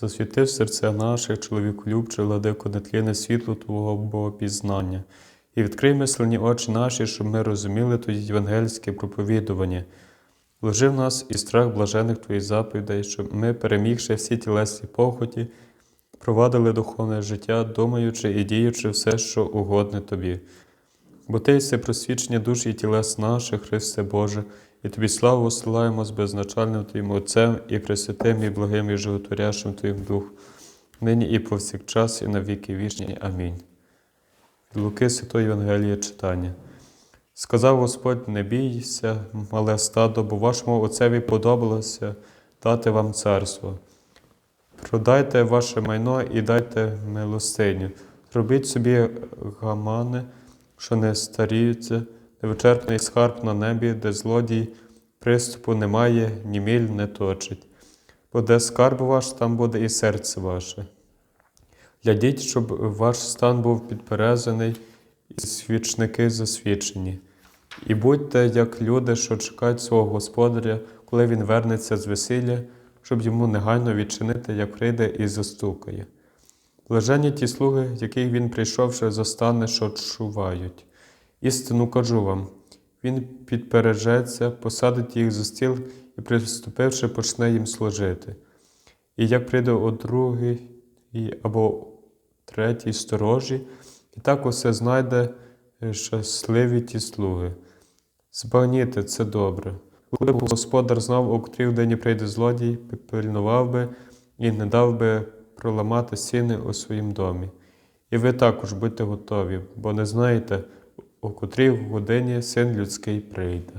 Засвіти серця наших, чоловіколюбче, владико, нетлінне світло Твого Богопізнання. І відкрий мислені очі наші, щоб ми розуміли Твоє євангельське проповідування. Вложи в нас і страх блажених Твоїх заповідей, щоб ми, перемігши всі тілесні похоті, провадили духовне життя, думаючи і діючи все, що угодне Тобі. Бо Ти єси просвічення душ і тілес наших, Христе Боже, і Тобі славу осилаємо з безначальним Твоїм Отцем і Пресвятим, і благим, і животворящим Твоїм Дух, нині і повсякчас, і на віки вічні. Амінь. Луки Святої Євангелії читання. Сказав Господь, не бійся, мале стадо, бо вашому отцеві подобалося дати вам царство. Продайте ваше майно і дайте милостиню. Зробіть собі гамани, що не старіються, невичерпний скарб на небі, де злодій приступу немає, ні міль не точить. Бо де скарб ваш, там буде і серце ваше. Глядіть, щоб ваш стан був підперезаний, і свічники засвічені. І будьте як люди, що чекають свого господаря, коли він вернеться з весілля, щоб йому негайно відчинити, як прийде і застукає. Блаженні ті слуги, яких він прийшовши, застане, що чувають. Істину кажу вам, він підпережеться, посадить їх за стіл і, приступивши, почне їм служити. І як прийде о другий або третій сторожі, і так усе знайде е, щасливі ті слуги. Збагніте це добре. Коли б господар знав, у котрій годині прийде злодій, пильнував би і не дав би проламати сіни у своїм домі. І ви також будьте готові, бо не знаєте, у котрій годині син людський прийде.